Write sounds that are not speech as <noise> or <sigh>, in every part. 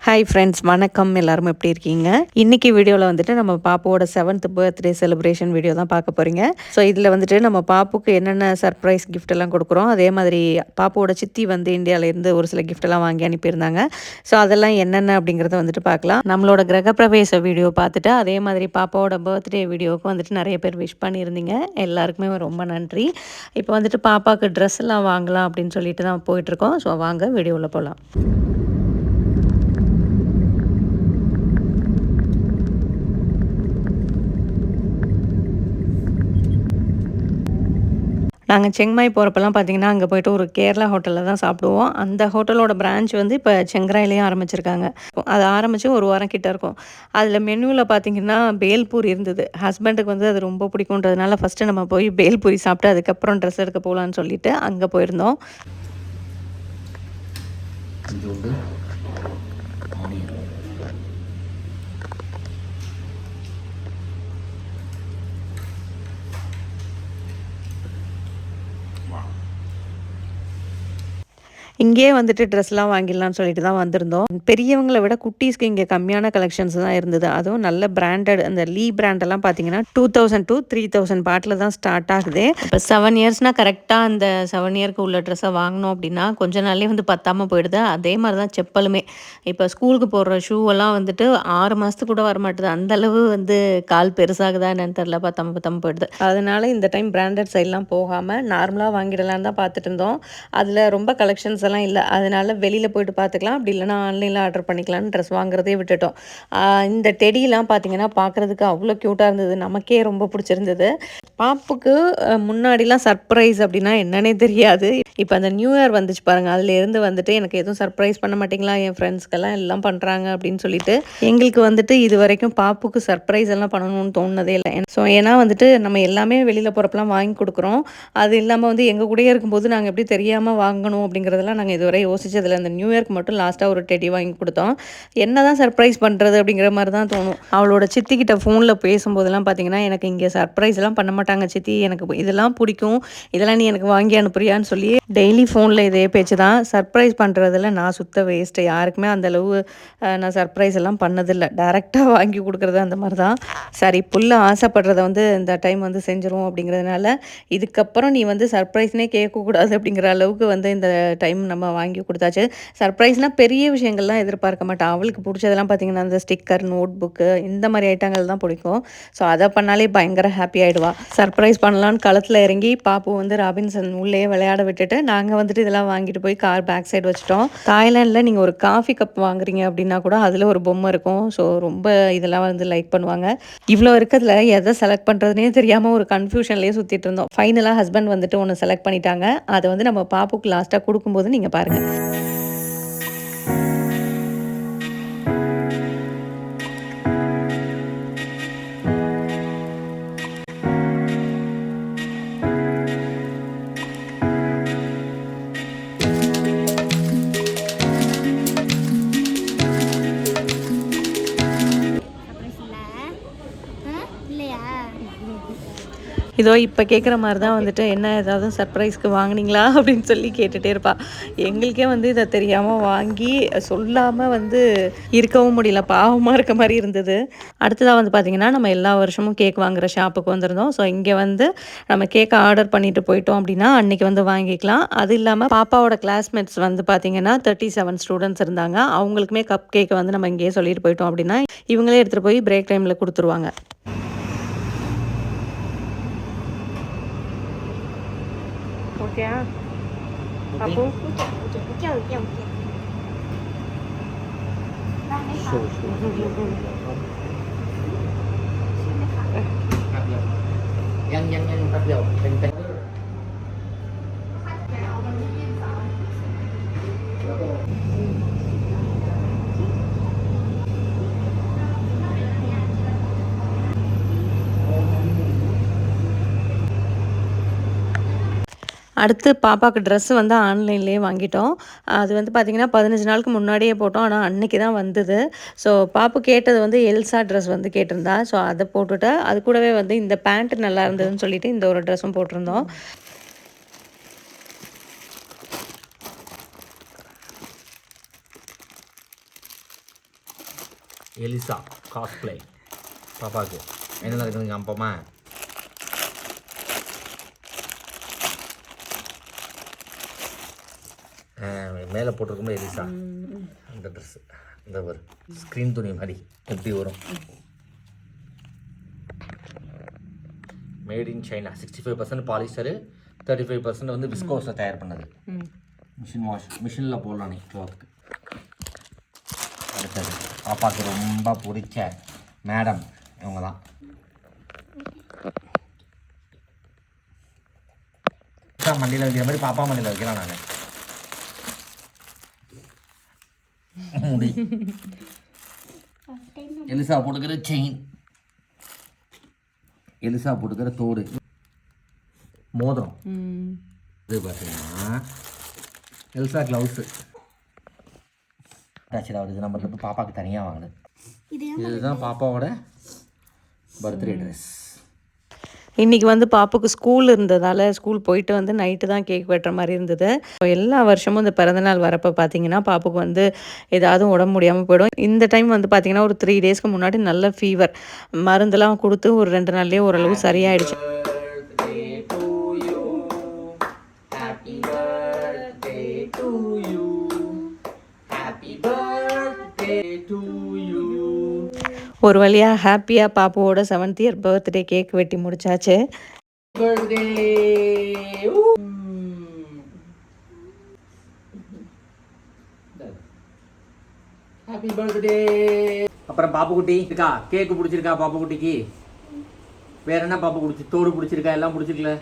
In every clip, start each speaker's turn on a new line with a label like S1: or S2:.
S1: Hi friends வணக்கம். எல்லாரும் எப்படி இருக்கீங்க? இன்னைக்கு வீடியோவில் வந்துட்டு நம்ம பாப்போட செவன்த் பர்த்டே செலிப்ரேஷன் வீடியோ தான் பார்க்க போகிறீங்க ஸோ இதில் வந்துட்டு நம்ம பாப்புக்கு என்னென்ன சர்ப்ரைஸ் கிஃப்ட் எல்லாம் கொடுக்குறோம் அதே மாதிரி பாப்போட சித்தி வந்து இந்தியாவிலேருந்து ஒரு சில கிஃப்ட் எல்லாம் வாங்கி அனுப்பியிருந்தாங்க. ஸோ அதெல்லாம் என்னென்ன அப்படிங்கிறத வந்துட்டு பார்க்கலாம். நம்மளோட கிரகப்பிரவேச வீடியோ பார்த்துட்டு அதே மாதிரி பாப்பாவோட பர்த்டே வீடியோவுக்கு வந்துட்டு நிறைய பேர் விஷ் பண்ணியிருந்தீங்க. எல்லாருக்குமே ரொம்ப நன்றி. இப்போ வந்துட்டு பாப்பாவுக்கு ட்ரெஸ் எல்லாம் வாங்கலாம் அப்படின்னு சொல்லிட்டு தான் போயிட்டுருக்கோம் ஸோ வாங்க வீடியோவில் போகலாம் நாங்கள் செங்மாய் போகிறப்பெல்லாம் பார்த்தீங்கன்னா அங்கே போயிட்டு ஒரு கேரளா ஹோட்டலில் தான் சாப்பிடுவோம். அந்த ஹோட்டலோட பிரான்ச் வந்து இப்போ செங்கராயிலையும் ஆரம்பிச்சிருக்காங்க. அது ஆரம்பித்து ஒரு வாரம் கிட்ட இருக்கும். அதில் மெனுவில் பார்த்தீங்கன்னா பேல்பூரி இருந்தது. ஹஸ்பண்டுக்கு வந்து அது ரொம்ப பிடிக்குன்றதுனால ஃபஸ்ட்டு நம்ம போய் பேல்பூரி சாப்பிட்டு அதுக்கப்புறம் ட்ரெஸ் எடுக்க போகலான்னு சொல்லிட்டு அங்கே போயிருந்தோம். இங்கேயே வந்துட்டு ட்ரெஸ்லாம் வாங்கிடலாம்னு சொல்லிட்டு தான் வந்திருந்தோம். பெரியவங்களை விட குட்டீஸ்க்கு இங்கே கம்மியான கலெக்ஷன்ஸ் தான் இருந்தது. அதுவும் நல்ல பிராண்டட் அந்த லீ பிராண்டெல்லாம் பார்த்தீங்கன்னா two thousand two three thousand bottle தான் ஸ்டார்ட் ஆகுது. இப்போ செவன் இயர்ஸ்னால் கரெக்டாக அந்த செவன் இயர்க்கு உள்ள ட்ரெஸ்ஸை வாங்கினோம் அப்படின்னா கொஞ்ச நாள்லேயே வந்து பத்தாமல் போயிடுது. அதே மாதிரி தான் செப்பலுமே. இப்போ ஸ்கூலுக்கு போடுற ஷூவெல்லாம் வந்துட்டு ஆறு மாதத்துக்கு கூட வர மாட்டுது அந்த அளவு வந்து கால் பெருசாகுதா என்னன்னு தெரில பத்தாம பத்தாம போயிடுது. அதனால இந்த டைம் பிராண்டட் சைட்லாம் போகாமல் நார்மலாக வாங்கிடலான்னு தான் பார்த்துட்டு இருந்தோம். அதில் ரொம்ப கலெக்ஷன்ஸ் எல்லாம் இல்லை. அதனால வெளியில் போயிட்டு பார்த்துக்கலாம் அப்படி இல்லைனா ஆன்லைனில் ஆர்டர் பண்ணிக்கலாம்னு ட்ரெஸ் வாங்குறதே விட்டுட்டோம். இந்த டெடிலாம் பார்த்தீங்கன்னா பார்க்குறதுக்கு அவ்வளோ க்யூட்டாக இருந்தது. நமக்கே ரொம்ப பிடிச்சிருந்தது. பாப்புக்கு முன்னாடிலாம் சர்ப்ரைஸ் அப்படின்னா என்னன்னே தெரியாது. இப்போ அந்த நியூ இயர் வந்துச்சு பாருங்கள் அதுலேருந்து வந்துட்டு எனக்கு எதுவும் சர்ப்ரைஸ் பண்ண மாட்டிங்களா? என் ஃப்ரெண்ட்ஸ்க்கெல்லாம் எல்லாம் பண்ணுறாங்க அப்படின்னு சொல்லிட்டு. எங்களுக்கு வந்துட்டு இது வரைக்கும் பாப்புக்கு சர்ப்ரைஸ் எல்லாம் பண்ணணும்னு தோணுனதே இல்லை. ஸோ ஏன்னா வந்துட்டு நம்ம எல்லாமே வெளியில் போகிறப்பெல்லாம் வாங்கி கொடுக்குறோம். அது இல்லாமல் வந்து எங்கள் கூடயே இருக்கும்போது நாங்கள் எப்படி தெரியாமல் வாங்கணும் அப்படிங்கிறதெல்லாம் நாங்கள் இதுவரை யோசிச்சதில்லை. அந்த நியூ இயர்க்கு மட்டும் லாஸ்ட்டாக ஒரு டெடி வாங்கி கொடுத்தோம். என்ன தான் சர்ப்ரைஸ் பண்ணுறது அப்படிங்கிற மாதிரி தான் தோணும். அவளோட சித்திக்கிட்ட ஃபோனில் பேசும்போதெல்லாம் பார்த்தீங்கன்னா எனக்கு இங்கே சர்ப்ரைஸ் எல்லாம் பண்ண மாட்டாங்க சித்தி. எனக்கு இதெல்லாம் பிடிக்கும். இதெல்லாம் நீ எனக்கு வாங்கி அனுப்புறியான்னு சொல்லி டெய்லி ஃபோனில் இதே பேச்சு தான். சர்ப்ரைஸ் பண்ணுறதுல நான் சுத்த வேஸ்ட்டு யாருக்குமே அந்த அளவு நான் சர்ப்ரைஸ் எல்லாம் பண்ணதில்லை. டேரெக்டாக வாங்கி கொடுக்குறது அந்த மாதிரி தான். சரி புல்ல ஆசைப்படுறத வந்து இந்த டைம் வந்து செஞ்சிரும் அப்படிங்கிறதுனால இதுக்கப்புறம் நீ வந்து சர்ப்ரைஸ்னே கேட்கக்கூடாது அப்படிங்கிற அளவுக்கு வந்து இந்த டைம் நம்ம வாங்கி கொடுத்தாச்சு. சர்ப்ரைஸ்னால் பெரிய விஷயங்கள்லாம் எதிர்பார்க்க மாட்டேன். அவளுக்கு பிடிச்சதெல்லாம் பார்த்தீங்கன்னா அந்த ஸ்டிக்கர் நோட் புக்கு இந்த மாதிரி ஐட்டங்கள் தான் பிடிக்கும். ஸோ அதை பண்ணாலே பயங்கர ஹாப்பி ஆகிடுவா சர்ப்ரைஸ் பண்ணலான்னு களத்தில் இறங்கி பாப்பு வந்து ராபின்சன் உள்ளே விளையாட விட்டுட்டு நாங்கள் வந்துட்டு இதெல்லாம் வாங்கிட்டு போய் கார் பேக் சைடு வச்சுட்டோம். தாய்லாண்டில் நீங்கள் ஒரு காஃபி கப் வாங்குறீங்க அப்படின்னா கூட அதில் ஒரு பொம்மை இருக்கும். ஸோ ரொம்ப இதெல்லாம் வந்து லைக் பண்ணுவாங்க. இவ்வளோ இருக்கிறதுல எதை செலக்ட் பண்ணுறதுனே தெரியாமல் ஒரு கன்ஃபியூஷன்லேயே சுற்றிட்டு இருந்தோம். ஃபைனலாக ஹஸ்பண்ட் வந்துட்டு ஒன்று செலக்ட் பண்ணிட்டாங்க. அதை வந்து நம்ம பாப்புக்கு லாஸ்ட்டாக கொடுக்கும்போது நீங்கள் பாருங்கள் இதோ இப்போ கேட்குற மாதிரி தான் வந்துட்டு என்ன ஏதாவது சர்ப்ரைஸ்க்கு வாங்குனீங்களா? அப்படின்னு சொல்லி கேட்டுகிட்டே இருப்பா. எங்களுக்கே வந்து இதை தெரியாமல் வாங்கி சொல்லாமல் வந்து இருக்கவும் முடியல. பாவமாக இருக்க மாதிரி இருந்தது. அடுத்ததாக வந்து பார்த்திங்கன்னா நம்ம எல்லா வருஷமும் கேக் வாங்குகிற ஷாப்புக்கு வந்திருந்தோம். ஸோ இங்கே வந்து நம்ம கேக்கை ஆர்டர் பண்ணிட்டு போயிட்டோம் அப்படின்னா அன்றைக்கி வந்து வாங்கிக்கலாம். அது இல்லாமல் பாப்பாவோட கிளாஸ்மேட்ஸ் வந்து பார்த்திங்கன்னா தேர்ட்டி செவன் ஸ்டூடெண்ட்ஸ் இருந்தாங்க. அவங்களுக்குமே கப் கேக்கை வந்து நம்ம இங்கேயே சொல்லிட்டு போயிட்டோம் அப்படின்னா இவங்களே எடுத்துகிட்டு போய் பிரேக் டைமில் கொடுத்துருவாங்க. แก้
S2: วปะปุ๊บไม่เกี่ยวไม่เกี่ยวไม่เกี่ยวไม่เกี่ยวได้ไหมคะ
S3: ยังยังยังแป๊บเดียวเป็นเป็น
S1: அடுத்து பாப்பாவுக்கு ட்ரெஸ்ஸு வந்து ஆன்லைன்லேயே வாங்கிட்டோம். அது வந்து பார்த்திங்கன்னா பதினஞ்சு நாளுக்கு முன்னாடியே போட்டோம். ஆனால் அன்னைக்கு தான் வந்தது. ஸோ பாப்பு கேட்டது வந்து எல்சா ட்ரெஸ் வந்து கேட்டிருந்தா. ஸோ அதை போட்டுவிட்டு அது கூடவே வந்து இந்த பேண்ட் நல்லா இருந்ததுன்னு சொல்லிட்டு இந்த ஒரு ட்ரெஸ்ஸும் போட்டிருந்தோம்.
S3: எலிசா காஸ்ப்ளே பாப்பாவுக்கு என்ன நடக்குதுங்க அப்பமா மேலே போட்டிருக்கும்போது எலிசா. அந்த ட்ரெஸ்ஸு இந்த ஒரு ஸ்க்ரீன் துணி மாதிரி எப்படி வரும்? Made in China sixty five percent polyester thirty five percent வந்து விஸ்கோஸில் தயார் பண்ணது. மிஷின் வாஷ் மிஷினில் போடலாம் நீ க்ளாத்துக்கு அடுத்தது பாப்பாவுக்கு ரொம்ப பிடிச்ச மேடம் இவங்க தான் மண்டியில் வைக்கிற மாதிரி பாப்பா மண்டியில் வைக்கலாம் நான். முடி. எலிசா போட்டுக்கிற செயின் எலிசா போட்டுக்கிற தோடு. மோதிரம். இது பார்த்தீங்கன்னா எல்சா க்ளவுஸு ஆக்சுவலாக இது நம்ம பாப்பாவுக்கு தனியாக வாங்கினது.
S2: இது
S1: இதுதான்
S3: பாப்பாவோட பர்த்டே ட்ரெஸ்
S1: இன்னைக்கு வந்து பாப்புக்கு ஸ்கூல் இருந்ததால் ஸ்கூல் போயிட்டு வந்து நைட்டு தான் கேக் வெட்டுற மாதிரி இருந்தது. இப்போ எல்லா வருஷமும் இந்த பிறந்தநாள் வரப்போ பார்த்தீங்கன்னா பாப்புக்கு வந்து ஏதாவது உடம்பு முடியாமல் போயிடும். இந்த டைம் வந்து பார்த்தீங்கன்னா ஒரு த்ரீ டேஸ்க்கு முன்னாடி நல்ல ஃபீவர் மருந்தெல்லாம் கொடுத்து ஒரு ரெண்டு நாள்லேயே ஓரளவு சரியாயிடுச்சு. ஒரு வழியாக ஹாப்பியாக பாப்புவோட செவன்த் இயர் பர்த்டே கேக் வெட்டி முடிச்சாச்சு.
S3: ஹாப்பி பர்த்டே அப்புறம் பாப்பு குட்டி இருக்கா? கேக்கு பிடிச்சிருக்கா பாப்பு குட்டிக்கு வேற என்ன பாப்பு பிடிச்சி தோடு பிடிச்சிருக்கா? எல்லாம் பிடிச்சிருக்கல.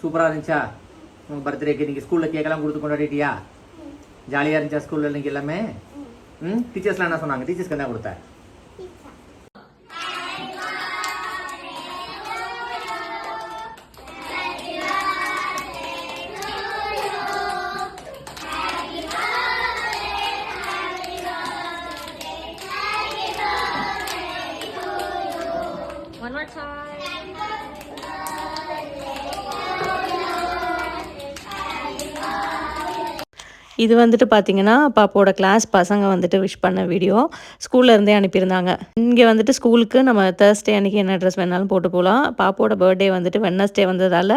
S3: சூப்பராக இருந்துச்சா? உங்கள் பர்த்டேக்கு நீங்கள் ஸ்கூலில் கேக்கெல்லாம் கொடுத்து கொண்டாடிட்டியா? ஜாலியாக இருந்துச்சா ஸ்கூலில் இன்னைக்கு எல்லாமே? ம்? டீச்சர்ஸ்லாம் என்ன சொன்னாங்க? டீச்சர்ஸ்க்கு என்ன கொடுத்த?
S1: இது வந்துட்டு பார்த்தீங்கன்னா பாப்போட கிளாஸ் பசங்க வந்துட்டு விஷ் பண்ண வீடியோ ஸ்கூல்லேருந்தே அனுப்பியிருந்தாங்க. இங்கே வந்துட்டு ஸ்கூலுக்கு நம்ம தேர்ஸ்டே அன்றைக்கி என்ன ட்ரெஸ் வேணாலும் போட்டு போகலாம் பாப்போட பர்த்டே வந்துட்டு வெட்னஸ்டே வந்ததால்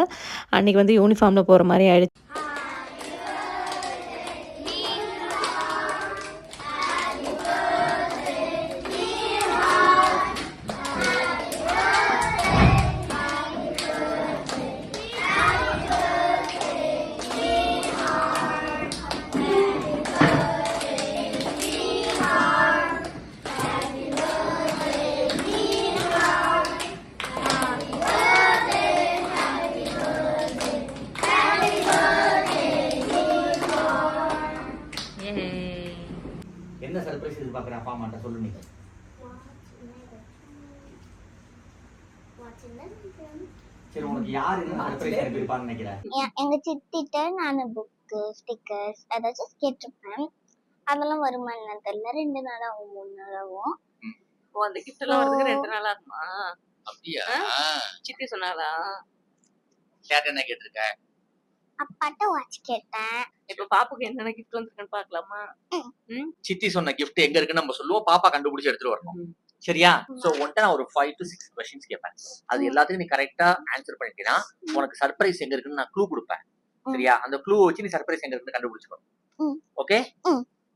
S1: அன்றைக்கி வந்து யூனிஃபார்மில் போகிற மாதிரி ஆயிடுச்சு.
S3: யார் அனுப்பியிருப்பான்னு நினைக்கிறேன்.
S2: எங்க சித்திட்ட நான் புக்கு ஸ்டிக்கர்ஸ் ஏதாச்சும் கேட்டிருப்பேன். அதெல்லாம் வருமா என்ன தெரியல. ரெண்டு நாளாகும் மூணு நாளாகும்
S1: ஓ அந்த கிஃப்ட் எல்லாம் வரதுக்கு ரெண்டு நாள் ஆகுமா
S3: அப்படியா?
S1: சித்தி சொன்னாலா
S3: கேட்ட என்ன கேட்டிருக்க?
S2: அப்பாட்ட வாட்ச் கேட்டேன்.
S1: இப்ப பாப்புக்கு என்னென்ன கிஃப்ட் வந்திருக்குன்னு பாக்கலாமா
S3: சித்தி சொன்ன gift எங்க இருக்குன்னு நம்ம சொல்லுவோம். பாப்பா கண்டுபிடிச்சு எடுத்துட்டு வரணும். சரியா? சோ உன்கிட்ட நான் ஒரு ஃபைவ் டு சிக்ஸ் கொஸ்டின்ஸ் கேட்பேன் அது எல்லாத்துக்கும் நீ கரெக்டா ஆன்சர் பண்ணிட்டீங்கன்னா உனக்கு சர்ப்ரைஸ் எங்க இருக்குன்னு நான் க்ளூ கொடுப்பேன். சரியா? அந்த க்ளூ வச்சு நீ சர்ப்ரைஸ் எங்க இருக்குன்னு கண்டுபிடிச்சுக்கணும். ஓகே.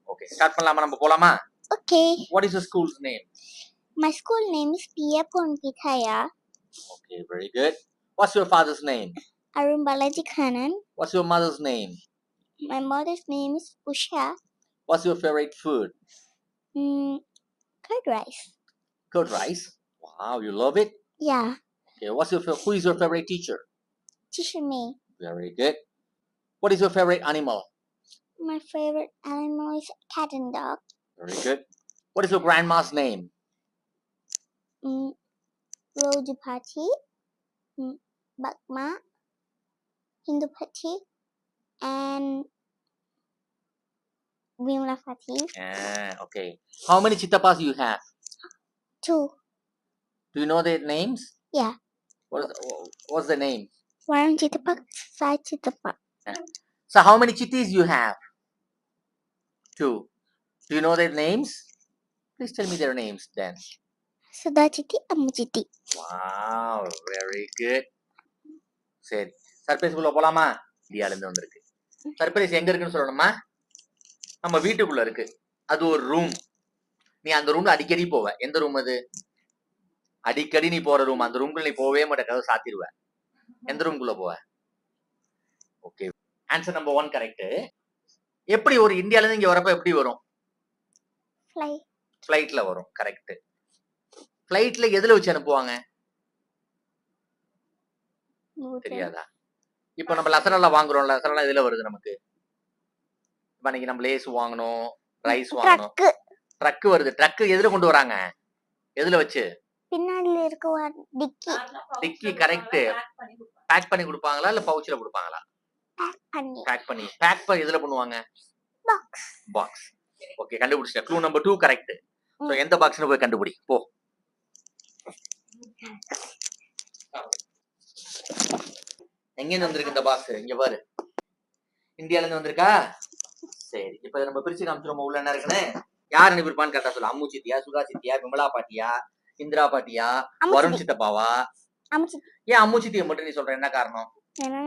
S3: ஓகே ஸ்டார்ட் பண்ணலாமா? நம்ம போலாமா?
S2: Okay
S3: what is your school's name
S2: my school name is BA பொன்கிதாயா
S3: okay very good what's your father's name
S2: Arun Balaji Kannan
S3: what's your mother's name
S2: my mother's name is Usha
S3: what's your favourite food
S2: curd rice
S3: Good rice. Wow, you love it?
S2: Yeah.
S3: Okay, what's your who is your favorite teacher?
S2: Teacher me.
S3: Very good. What is your favorite animal?
S2: My favorite animal is cat and dog.
S3: Very good. What is your grandma's name?
S2: Mm, Rojapati, mm, Hindu Hindupati, and Vimlapati.
S3: Ah, okay. How many chitapas do you have?
S2: Two.
S3: Do you know their names?
S2: Yeah.
S3: What is, what's the name?
S2: One chitapak, five chitapak.
S3: So how many chittis you have? Two. Do you know their names? Please tell me their names then
S2: Sudha சித்தி அம்மு சித்தி
S3: wow very good சரி சர்ப்ரைஸ்குள்ள போலாமா இந்தியால இருந்து வந்திருக்கு surprise எங்க இருக்குன்னு சொல்லணுமா நம்ம வீட்டுக்குள்ள இருக்கு அது ஒரு ரூம் நீ அந்த ரூம்ல அடிக்கடி போவ. எந்த ரூம் அது? அடிக்கடி நீ போற ரூம் அந்த ரூம்குள்ள நீ போவே மாட்ட கதவை சாத்திடுவ எந்த ரூம்குள்ள போவ? Okay answer number one correct எப்படி ஒரு இந்தியால இருந்து இங்க வரப்ப எப்படி வரும்?
S2: ஃப்ளை
S3: ஃப்ளைட்ல வரும். கரெக்ட் ஃப்ளைட்ல எதுல வச்சு அனுப்புவாங்க? தெரியாதா? இப்போ நம்ம லசரெல்லாம் வாங்குறோம்ல. லசரெல்லாம் இதுல வருது நமக்கு? இப்ப அன்னைக்கு நம்ம லேஸ் வாங்கணும் ரைஸ் வாங்கணும் ட்ரக் வருது. ட்ரக் எதுல கொண்டு வராங்க? எதுல வச்சு?
S2: பின்னாடி இருக்க டிக்கி.
S3: டிக்கி கரெக்ட் பேக் பண்ணி கொடுப்பாங்களா? இல்ல பவுச்ல கொடுப்பாங்களா? பேக் பண்ணி. பேக் பண்ணி. எதுல பண்ணுவாங்க?
S2: பாக்ஸ்
S3: பாக்ஸ் ஓகே கண்டுபிடிச்சிட்டேன். Clue number two correct so எந்த பாக்ஸ்னு போய் கண்டுபிடி. போ. எங்கேருந்து வந்திருக்கு இந்த பாக்ஸ் இங்க பாரு. இந்தியால இருந்து வந்திருக்கா? சரி. இப்ப இதை நம்ம பிரிச்சு காமிச்சிருவோம்? உள்ள என்ன இருக்குன்னு? யார் அனுப்பியிருப்பான்னு கரெக்டா சொல்லு. அம்மு சித்தியா சுகா சித்தியா விமலா பாட்டியா இந்திரா பாட்டியா வருண் சித்தப்பாவா? ஏன் அம்மு சித்தியை மட்டும் நீ சொல்ற? என்ன காரணம்?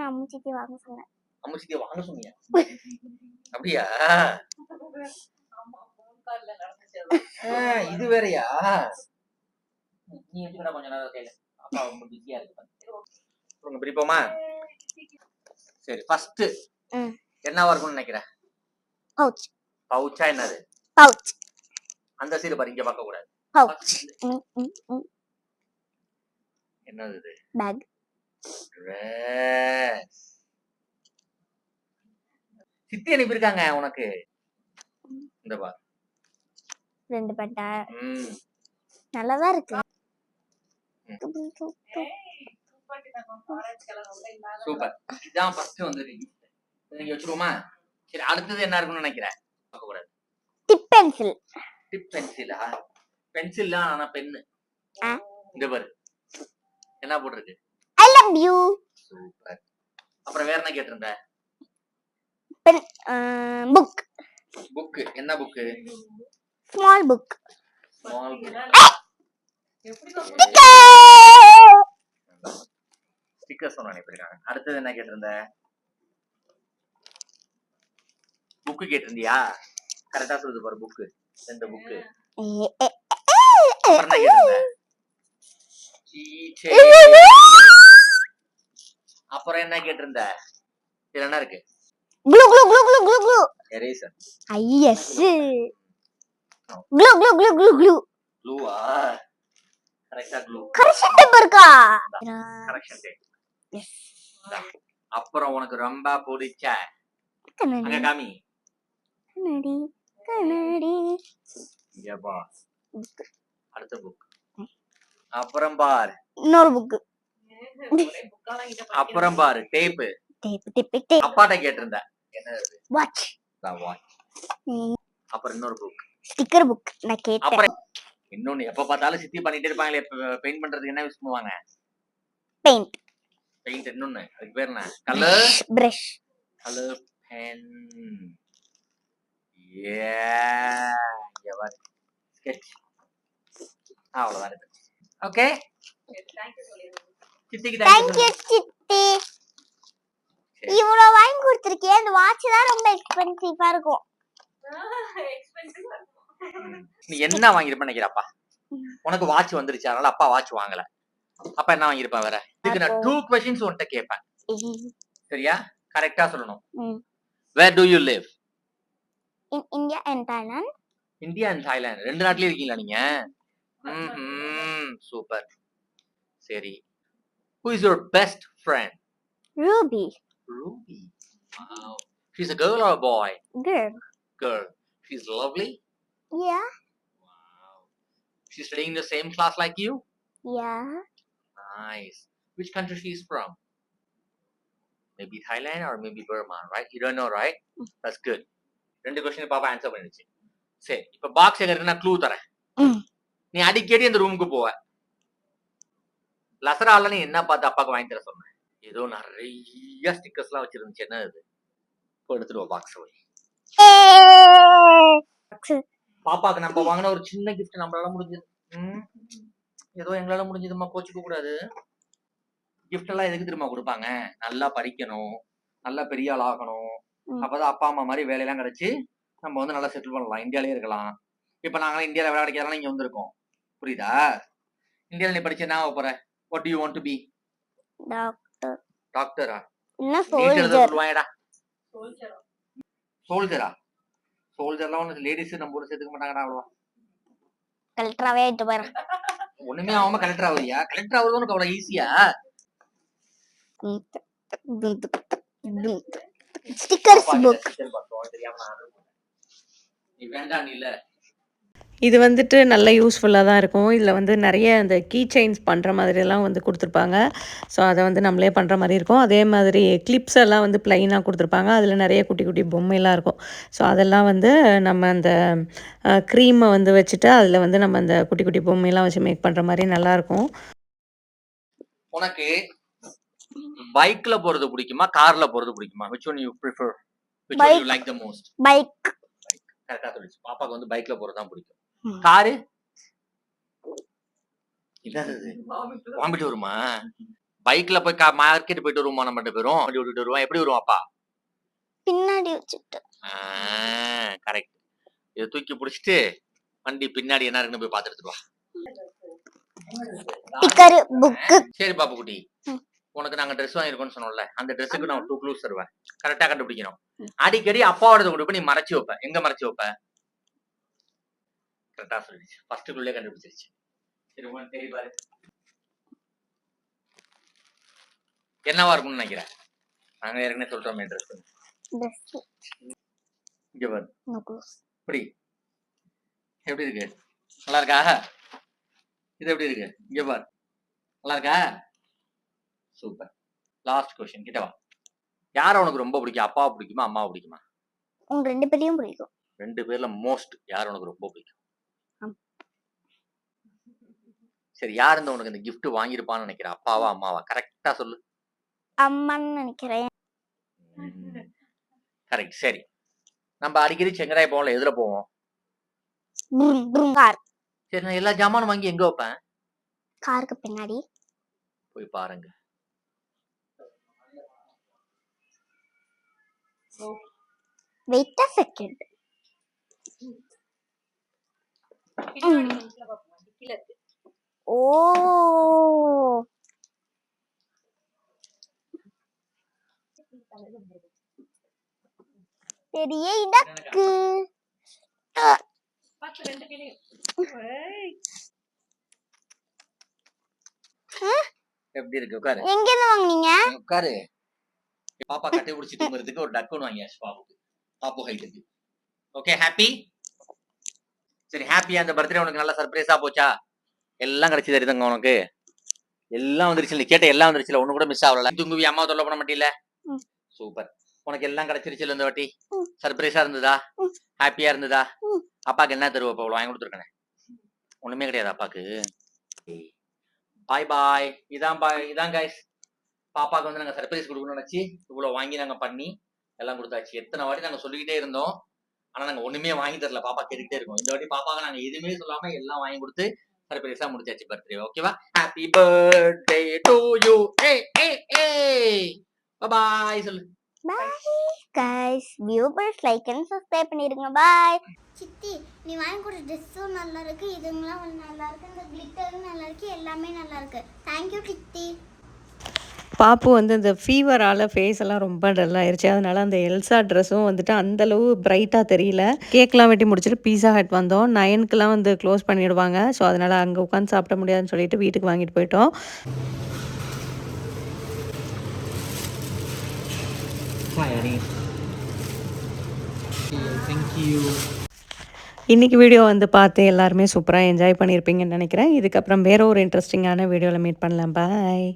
S2: அம்மு சித்தி வாங்க சொன்னேன்.
S3: அம்மு சித்தியை வாங்க சொன்னியா? <laughs> அப்படியா? இது வேறயா? நீ வச்சுக்கடா கொஞ்ச நேரம் கையில அப்பா ரொம்ப பிஸியா இருக்கு பிரிப்போமா? சரி ஃபர்ஸ்ட். என்னவா இருக்கும்னு நினைக்கிறேன்
S2: பவுச்
S3: பவுச்சா என்னது?
S2: பவுச்
S3: அந்த சைடு பாரு இங்க பார்க்க கூடாது.
S2: பவுச்
S3: என்னது இது?
S2: Bag
S3: Dress. சித்தி அனுப்பியிருக்காங்க உனக்கு? இந்த பா
S2: ரெண்டு பட்டை.
S3: ம்.
S2: நல்லாதான் இருக்கு.
S3: சூப்பர். இதான் ஃபர்ஸ்ட் வந்தது நீங்க வச்சுருவோமா? சரி அடுத்தது என்ன இருக்கும்னு நினைக்கிறேன் பார்க்க கூடாது.
S2: பென்சில்
S3: டிப் பென்சிலா பென்சில் தான் ஆனா பென்னு.
S2: ஆ.
S3: இந்த பாரு. என்ன போட்டிருக்கு?
S2: I love you
S3: super. அப்புறம் வேற என்ன கேட்டிருந்த?
S2: புக்
S3: புக்கு என்ன book
S2: small book
S3: small stickers ஒன்று அனுப்பியிருக்காங்க அடுத்தது என்ன கேட்டிருந்த? புக்கு கேட்டிருந்தியா? கரெக்டா சொல்லுது பாரு புக்கு ரெண்டு புக்கு அப்புறம் என்ன கேட்டிருந்த? இதுல என்ன இருக்கு?
S2: Clue clue clue clue clue clue.
S3: Eraser
S2: is. Clue clue. Clue clue clue
S3: க்ளூவா? கரெக்டா க்ளூ.
S2: கரெக்ஷன் டேப் இருக்கா?
S3: Correction tape. அப்புறம் உனக்கு ரொம்ப பிடிச்ச அங்க காமி.
S2: கண்ணாடி கண்ணாடி.
S3: அடுத்த புக் அப்புறம் பார்.
S2: இன்னொரு புக்
S3: அப்புறம் பாரு டேப்பு
S2: டேப் டேப் டேப்
S3: அப்பாட்ட கேட்டிருந்த. என்ன
S2: வாட்ச்
S3: வாட்ச் அப்புறம் இன்னொரு புக்
S2: ஸ்டிக்கர் புக் நான் கேட்டேன்.
S3: அப்புறம் இன்னொன்னு எப்ப பார்த்தாலும் சித்தி பண்ணிட்டே இருப்பாங்களே பெயிண்ட் பண்றதுக்கு என்ன யூஸ் பண்ணுவாங்க?
S2: பெயிண்ட்
S3: பெயிண்ட் இன்னொன்னு அதுக்கு பேர் என்ன? கலர்
S2: பிரஷ்
S3: கலர் பென் அவ்வளவுதான். இருக்கு ஓகே சித்திக்கு
S2: தேங்க்
S3: தேங்க்யூ
S2: யூ சித்தி.
S3: சரி.
S2: இவ்வளவு வாங்கி கொடுத்துருக்கேன் இந்த வாட்ச் தான் ரொம்ப எக்ஸ்பென்சிவா இருக்கும்.
S3: நீ என்ன வாங்கியிருப்ப நினைக்கிறப்பா? உனக்கு வாட்ச் வந்துருச்சு அதனால அப்பா வாட்ச் வாங்கல. அப்பா என்ன வாங்கியிருப்பா வேற? இதுக்கு நான் டூ கொஸ்டின்ஸ் உன்கிட்ட கேட்பேன். சரியா? கரெக்டா சொல்லணும். Where do you live
S2: in India and Thailand.
S3: India and Thailand ரெண்டு நாட்டிலயும் இருக்கீங்களா நீங்க சூப்பர் சரி who is your best friend
S2: Ruby,
S3: Ruby Wow. She's a girl or a boy?
S2: girl.
S3: Girl. She's lovely.
S2: Yeah,
S3: Wow. She's studying in the same class like you?
S2: yeah.
S3: Nice. Which country she's from? Maybe Thailand or maybe Burma, right? You don't know, right? That's good. ரெண்டு question பாப்பா answer பண்ணிடுச்சு. சரி இப்ப box எங்க இருக்கு நான் clue தரேன். நீ அடிக்கடி அந்த ரூமுக்கு போவ. லசரால நீ என்ன பார்த்து அப்பாக்கு வாங்கி தர சொன்ன? ஏதோ நிறைய ஸ்டிக்கர்ஸ் எல்லாம் வச்சிருந்துச்சு. என்ன இது? இப்போ எடுத்துட்டு பாக்ஸ் போய். பாப்பாக்கு நம்ம வாங்கின ஒரு சின்ன gift நம்மளால முடிஞ்சது. ஏதோ எங்களால முடிஞ்சதுமா கோச்சுக்க கூடாது. gift எல்லாம் எதுக்கு தெரியுமா கொடுப்பாங்க? நல்லா படிக்கணும். நல்லா பெரிய ஆள் ஆகணும். அப்பதான் அப்பா அம்மா மாதிரி வேலையெல்லாம் கிடைச்சு நம்ம வந்து நல்லா செட்டில் பண்ணலாம். இந்தியாலயே இருக்கலாம். இப்ப நாங்களாம் இந்தியால வேலை கிடைக்காதனால இங்க வந்திருக்கோம். புரியுதா? இந்தியால நீ படிச்சு என்ன ஆக போற? What do you want to be
S2: doctor
S3: டாக்டரா சொல்லுவாங்கடா சோல்ஜரா சோல்ஜர்லாம் ஒன்று லேடிஸ் நம்ம ஊர்ல சேர்த்துக்க மாட்டாங்கடா அவ்வளவா.
S2: கலெக்டராகவே ஆயிட்டு போயிடும்
S3: ஒண்ணுமே ஆகாம கலெக்டர் ஆகுறியா கலெக்டர் ஆகுறது உனக்கு அவ்வளவு ஈஸியா
S2: ஸ்டிக்கர்ஸ் புக்
S1: இது வந்துட்டு நல்ல யூஸ்ஃபுல்லாக தான் இருக்கும். இதில் வந்து நிறைய அந்த கீ செயின்ஸ் பண்ணுற மாதிரியெல்லாம் வந்து கொடுத்துருப்பாங்க. ஸோ அதை வந்து நம்மளே பண்ணுற மாதிரி இருக்கும். அதே மாதிரி கிளிப்ஸ் எல்லாம் வந்து ப்ளைனாக கொடுத்துருப்பாங்க. அதில் நிறைய குட்டி குட்டி பொம்மையெல்லாம் இருக்கும். ஸோ அதெல்லாம் வந்து நம்ம அந்த க்ரீமை வந்து வச்சுட்டு அதில் வந்து நம்ம அந்த குட்டி குட்டி பொம்மையெல்லாம் வச்சு மேக் பண்ணுற மாதிரி நல்லாயிருக்கும்
S3: உனக்கு பைக்ல போறது பிடிக்குமா? கார்ல போறது பிடிக்குமா? Which one you prefer? Which one you like the most?
S2: Bike.
S3: கரெக்டா சொல்லிச்சு. பாப்பாக்கு வந்து பைக்ல போறது தான் பிடிக்கும். காரு? வாமிட்டு. வருமா? பைக்ல போய் மார்க்கெட் போயிட்டு வருமா நம்ம ரெண்டு பேரும்? வண்டி விட்டுட்டு வருவோம்? எப்படி வருவோம் அப்பா?
S2: பின்னாடி வச்சுட்டு.
S3: கரெக்ட் இதை தூக்கி பிடிச்சிட்டு வண்டி பின்னாடி என்ன இருக்குன்னு போய் பார்த்துட்டு வா. சரி பாப்பு குட்டி. உனக்கு நாங்க ட்ரெஸ் வாங்கிருக்கோம்னு சொன்னோம்ல அந்த ட்ரெஸ்ஸுக்கு நான் டூ க்ளூஸ் தருவேன். கரெக்டா கண்டுபிடிக்கணும். அடிக்கடி அப்பாவோட கொண்டு போய் நீ மறைச்சு வைப்ப. எங்க மறைச்சு வைப்ப? கரெக்டா சொல்லிடுச்சு. ஃபர்ஸ்ட் குள்ளே கண்டுபிடிச்சிருச்சு. என்னவா இருக்கும்னு நினைக்கிறேன் நாங்க ஏற்கனவே சொல்றோமே ட்ரெஸ் இங்க பாரு. இப்படி. எப்படி இருக்கு? நல்லா இருக்கா? இது எப்படி இருக்கு? இங்க பாரு. நல்லா இருக்கா? சூப்பர் லாஸ்ட் கொஸ்டின் கிட்ட வா. யார உனக்கு ரொம்ப பிடிக்கும்? அப்பாவை பிடிக்குமா? அம்மாவை பிடிக்குமா?
S2: உங்க ரெண்டு பேரையும் பிடிக்கும்.
S3: ரெண்டு பேர்ல மோஸ்ட் யார் உனக்கு ரொம்ப பிடிக்கும். சரி யார் இந்த உனக்கு இந்த gift வாங்கியிருப்பான்னு நினைக்கிற? அப்பாவா அம்மாவா? கரெக்டா சொல்லு.
S2: அம்மான்னு நினைக்கிறேன்.
S3: கரெக்ட் சரி. நம்ம அடிக்கடி செங்கராய் போவோம்ல எதுல போவோம்? சரி நான் எல்லா ஜாமானும் வாங்கி எங்க வைப்பேன்?
S2: காருக்கு பின்னாடி.
S3: போய் பாருங்க.
S2: Wait a. செகண்ட் ஓ பெரிய இடக்கு
S3: எப்படி இருக்கு? உட்காரு.
S2: எங்க இருந்து வாங்குனீங்க?
S3: உட்காரு. பாப்பா கட்டி பிடிச்சி தூங்குறதுக்கு ஒரு டக்குன்னு வாங்கியாச்சு பாப்புக்கு. பாப்பு ஓகே ஹாப்பி சரி ஹாப்பியா அந்த பர்த்டே உனக்கு நல்ல சர்ப்ரைஸா போச்சா? எல்லாம் கிடைச்சி தருதுங்க உனக்கு. எல்லாம் வந்துருச்சு. நீ கேட்ட எல்லாம் வந்துருச்சுல. ஒண்ணு கூட மிஸ் ஆகல தூங்குவி அம்மா தொல்லை பண்ண மாட்டீல. சூப்பர் உனக்கு எல்லாம் கிடைச்சிருச்சுல இந்த வாட்டி. சர்ப்ரைஸா இருந்ததா. ஹாப்பியா இருந்ததா. அப்பாக்கு என்ன தருவ இப்போ வாங்கி கொடுத்துருக்கேன். ஒண்ணுமே கிடையாது அப்பாக்கு. பாய் பாய் இதான் பாய் இதான் கைஸ் பாப்பாக்கு வந்து நாங்க சர்ப்ரைஸ் கொடுக்கணும்னு நினைச்சு இவ்வளவு வாங்கி நாங்க பண்ணி எல்லாம் கொடுத்தாச்சு. எத்தனை வாட்டி நாங்க சொல்லிக்கிட்டே இருந்தோம். ஆனா நாங்க ஒண்ணுமே வாங்கி தரல. பாப்பா கேட்டுக்கிட்டே இருக்கோம். இந்த வாட்டி பாப்பாக்கு நாங்க எதுவுமே சொல்லாம எல்லாம் வாங்கி கொடுத்து சர்ப்ரைஸா முடிச்சாச்சு பர்த்டே ஓகேவா ஹாப்பி பர்த்டே டு யூ ஏ ஏ ஏ பாய் சொல்லு.
S2: Bye guys viewers like and subscribe பண்ணிருங்க. பாய் சித்தி நீ வாங்கி கொடுத்த ட்ரெஸ்ஸும் நல்லா இருக்கு இதுங்களாம் நல்லா இருக்கு இந்த கிளிட்டரும் நல்லா இருக்கு எல்லாமே நல்லா இருக்கு. தேங்க்யூ சித்தி.
S1: பாப்பு வந்து இந்த ஃபீவரால் ஃபேஸ் எல்லாம் ரொம்ப டல் ஆயிருச்சு. அதனால அந்த எல்சா ட்ரெஸ்ஸும் வந்துட்டு அந்தளவு பிரைட்டாக தெரியல. கேக்லாம் வெட்டி முடிச்சுட்டு பீஸா ஹட் வந்தோம். நயனுக்குலாம் வந்து க்ளோஸ் பண்ணிடுவாங்க. ஸோ அதனால் அங்கே உட்காந்து சாப்பிட முடியாதுன்னு சொல்லிட்டு வீட்டுக்கு வாங்கிட்டு போயிட்டோம்.
S3: ஹாய் அனி தேங்க் யூ
S1: இன்றைக்கி வீடியோ வந்து பார்த்து எல்லாருமே சூப்பராக என்ஜாய் பண்ணியிருப்பீங்கன்னு நினைக்கிறேன். இதுக்கப்புறம் வேற ஒரு இன்ட்ரெஸ்டிங்கான வீடியோவில் மீட் பண்ணலாம். பாய்